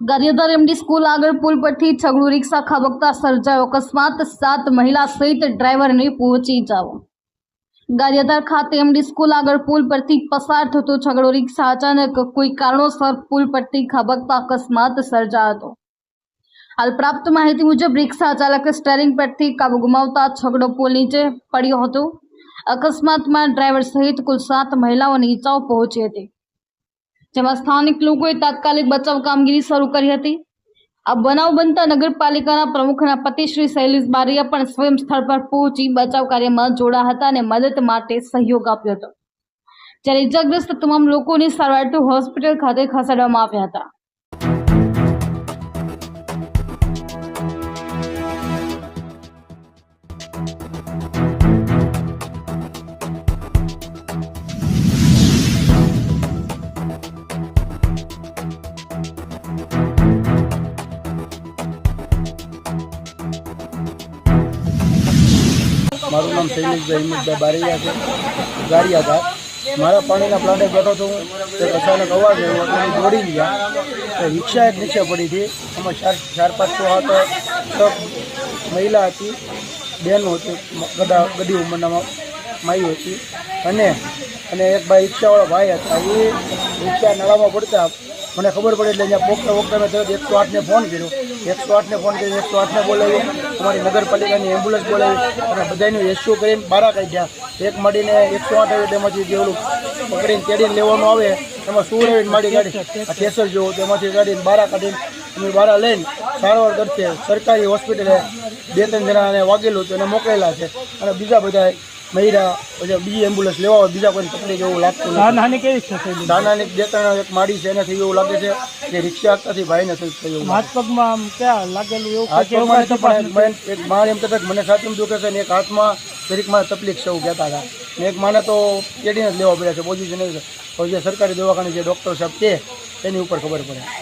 Gariadhar MD school આગળ પુલ પરથી છગડું રિક્ષા ખાબકતા સર્જાયો. અકસ્માત, સાત મહિલા સહિત ડ્રાઈવરને પહોંચી જાઓ. ગારિયાધાર ખાતે એમડી સ્કૂલ આગળ પુલ પરથી પસાર થતો છગડો રિક્ષા અચાનક કોઈ કારણોસર પુલ પરથી ખાબકતા અકસ્માત સર્જાયો. હતો હાલ પ્રાપ્ત માહિતી મુજબ રિક્ષા ચાલકે સ્ટેરિંગ પરથી કાબુ ગુમાવતા છગડો પુલ નીચે પડ્યો હતો. અકસ્માતમાં ડ્રાઈવર સહિત કુલ સાત મહિલાઓને ઈજાઓ પહોંચી હતી. જેમાં સ્થાનિક લોકોએ તાત્કાલિક બચાવ કામગીરી શરૂ કરી હતી. આ બનાવ બનતા નગરપાલિકાના પ્રમુખના પતિ શ્રી શૈલેષ બારીયા પણ સ્વયં સ્થળ પર પહોંચી બચાવ કાર્યમાં જોડાયા હતા અને મદદ માટે સહયોગ આપ્યો હતો. જ્યારે ઇજાગ્રસ્ત તમામ લોકોને સારવાર હોસ્પિટલ ખાતે ખસેડવામાં આવ્યા હતા. મારું નામ શૈલેષભાઈ હિંમતભાઈ બારૈયા છે. ગારિયાધાર મારા પાણીના પ્લાન્ટે બેઠો હતો હું તે અચાનક અવાજ આવ્યો એટલે દોડી ગયા. તો રિક્ષા એક નીચે પડી હતી. એમાં ચાર ચાર, પાંચ છ મહિલા હતી. બહેનો હતી. ગડા ગડી ઉંમરના માઈ હતી. અને અને એક ભાઈ રિક્ષાવાળા ભાઈ હતા. એ રિક્ષા નળામાં પડતા. મને ખબર પડી એટલે અહીંયા પોકતા પોકતા મેં તરત એકસો આઠને ફોન કર્યો. એકસો આઠને ફોન કરી એકસો આઠને બોલાવ્યો અમારી નગરપાલિકાની એમ્બ્યુલન્સ બોલાવી અને બધાનું એસ્યુ કરીને બહાર કાઢ્યા એક માડીને એકસો આઠ આવ્યું તેમાંથી જેવડું પકડીને તેડીને લેવાનું આવે, એમાં શું આવીને માડી કાઢી? આ કેસર જેવું તેમાંથી કાઢીને બારા કાઢીને અમે બારા લઈને સારવાર કરશે. સરકારી હોસ્પિટલે બે ત્રણ જણાને વાગેલું હતું એને મોકલેલા છે. અને બીજા બધા મહિરા પછી બીજી એમ્બ્યુલન્સ લેવા હોય બીજા કોઈને તકલીફ એવું લાગતું નાની કેવી છે નાનાની બે ત્રણ એક માડી છે એને થયું એવું લાગે છે કે રિક્ષા આપતાથી ભાઈને થયું થયું હાથ પગમાં આમ ક્યાં લાગેલું એવું હાથ પગમાં પણ એક- માણ એમ કહેતા મને સાચું દુખે છે ને એક હાથમાં દરેકમાં તકલીફ છે એવું કહેતા હતા. ને એક માને તો કેડીને જ લેવા પડ્યા છે પોઝિશન એવું છે જે સરકારી દવાખાને જે ડૉક્ટર સાહેબ છે એની ઉપર ખબર પડે.